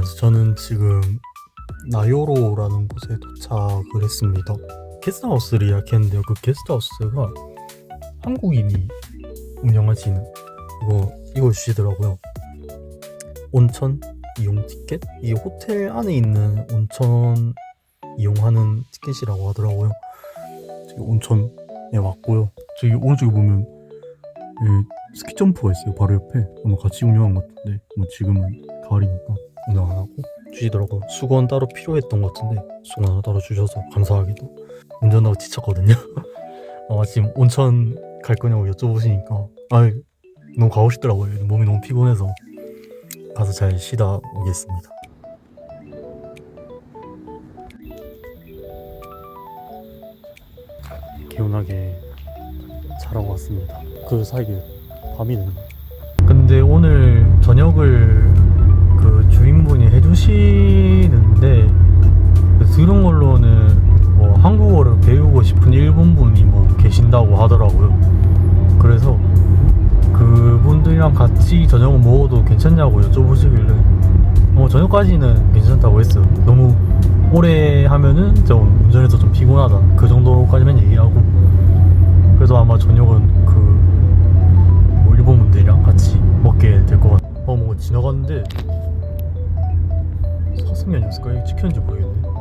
그래서 저는 지금 나요로라는 곳에 도착을 했습니다. 게스트하우스를 예약했는데요. 그 게스트하우스가 한국인이 운영하시는 이거 이걸 주시더라고요. 온천 이용 티켓? 이 호텔 안에 있는 온천 이용하는 티켓이라고 하더라고요. 저기 온천에 왔고요. 저기 오른쪽에 보면 이 스키 점프가 있어요. 바로 옆에 아마 같이 운영한 것 같은데 뭐 지금은 가을이니까 운영 안 하고 주시더라고요. 수건 따로 필요했던 것 같은데 수건 하나 따로 주셔서 감사하게도 운전하고 지쳤거든요. 아, 마침 온천 갈 거냐고 여쭤보시니까 아 너무 가고 싶더라고요. 몸이 너무 피곤해서 가서 잘 쉬다 오겠습니다. 개운하게 자라고 왔습니다. 그 사이에 밤이 됐네. 근데 오늘 저녁을 그 주인분이 해주시는데 들은 걸로는 뭐 한국어를 배우고 싶은 일본 분이 뭐 계신다고 하더라고요. 그래서 그분들이랑 같이 저녁을 먹어도 괜찮냐고 여쭤보시길래 어 저녁까지는 괜찮다고 했어요. 너무 오래 하면은 저 운전해서 좀 피곤하다. 그 정도까지만 얘기하고 그래서 아마 저녁은 그 뭐 일본 분들이랑 같이 먹게 될 것 같아요. 어, 뭐 지나갔는데 사슴면이었을까? 이게 찍혔는지 모르겠네.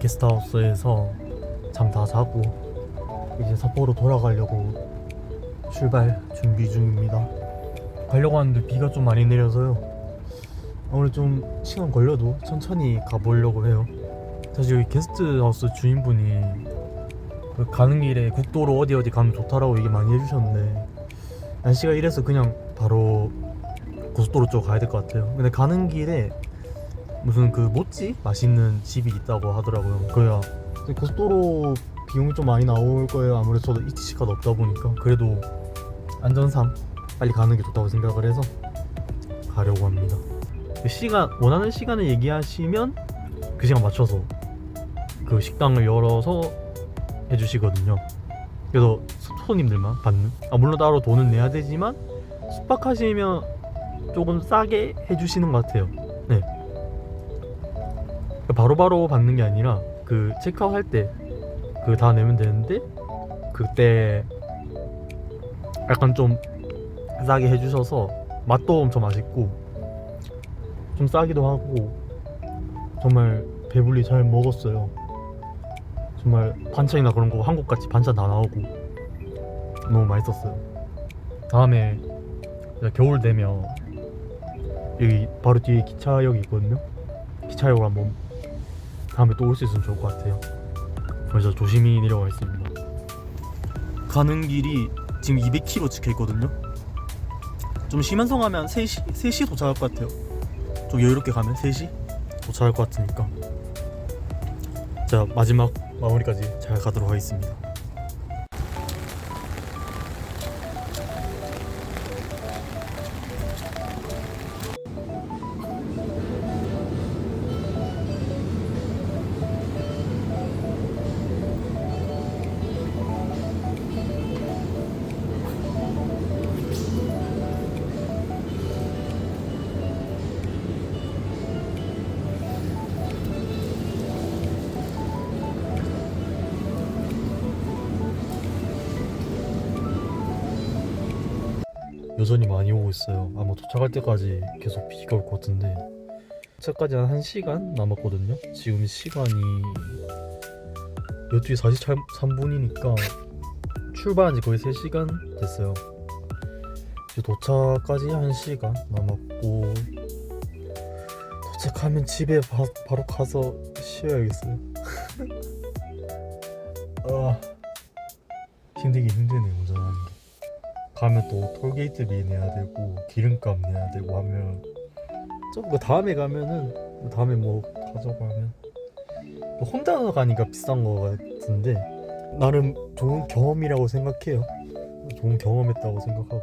게스트하우스에서 잠 다 자고 이제 삿포로 돌아가려고 출발 준비 중입니다. 가려고 하는데 비가 좀 많이 내려서요. 오늘 좀 시간 걸려도 천천히 가보려고 해요. 사실 여기 게스트하우스 주인분이 그 가는 길에 국도로 어디 어디 가면 좋다라고 얘기 많이 해주셨는데 날씨가 이래서 그냥 바로 고속도로 쪽 가야 될 것 같아요. 근데 가는 길에 무슨 그 모찌 맛있는 집이 있다고 하더라고요. 그래야 그 고속도로 비용이 좀 많이 나올 거예요. 아무래도 저도 ETC 카드 없다 보니까 그래도 안전상 빨리 가는 게 좋다고 생각을 해서 가려고 합니다. 그 시간 원하는 시간을 얘기하시면 그 시간 맞춰서 그 식당을 열어서 해주시거든요. 그래서 숙소님들만 받는. 아 물론 따로 돈은 내야 되지만 숙박하시면 조금 싸게 해주시는 것 같아요. 네. 바로 바로 받는 게 아니라 그 체크아웃 할 때 그 다 내면 되는데 그때 약간 좀 싸게 해주셔서 맛도 엄청 맛있고 좀 싸기도 하고 정말 배불리 잘 먹었어요. 정말 반찬이나 그런 거 한국같이 반찬 다 나오고 너무 맛있었어요. 다음에 겨울 되면 여기 바로 뒤에 기차역이 있거든요. 기차역을 한번 다음에 또 올 수 있으면 좋을 것 같아요. 그래서 조심히 내려가겠습니다. 가는 길이 지금 200km 찍혀 있거든요. 좀 심한성 하면 3시, 3시 도착할 것 같아요. 좀 여유롭게 가면 3시 도착할 것 같으니까. 자, 마지막 마무리까지 잘 가도록 하겠습니다. 여전히 많이 오고 있어요. 아마 도착할 때까지 계속 비가 올 것 같은데 도착까지 한 1시간 남았거든요. 지금 시간이 12시 43분이니까 출발한 지 거의 3시간 됐어요. 이제 도착까지 1시간 남았고 도착하면 집에 바, 바로 가서 쉬어야겠어요. 아 힘들긴 힘드네 운전하는 게. 가면 또 톨게이트비 내야 되고 기름값 내야 되고 하면 좀그 다음에 가면은 그 다음에 뭐 가자고 하면 뭐 혼자 가니까 비싼 거 같은데 나름 좋은 경험이라고 생각해요. 좋은 경험했다고 생각하고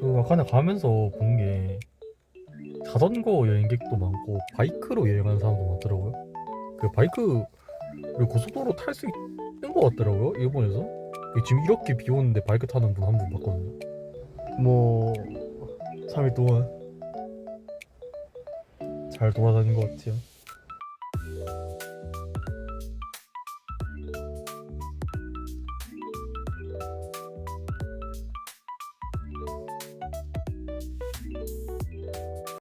그 아까 나 가면서 본 게 자전거 여행객도 많고 바이크로 여행하는 사람도 많더라고요. 그 바이크를 고속도로 탈 수 있는 것 같더라고요 일본에서. 지금 이렇게 비 오는데 바이크 타는 분 한 분 봤거든요. 뭐 3일 동안 잘 돌아다닌 것 같아요.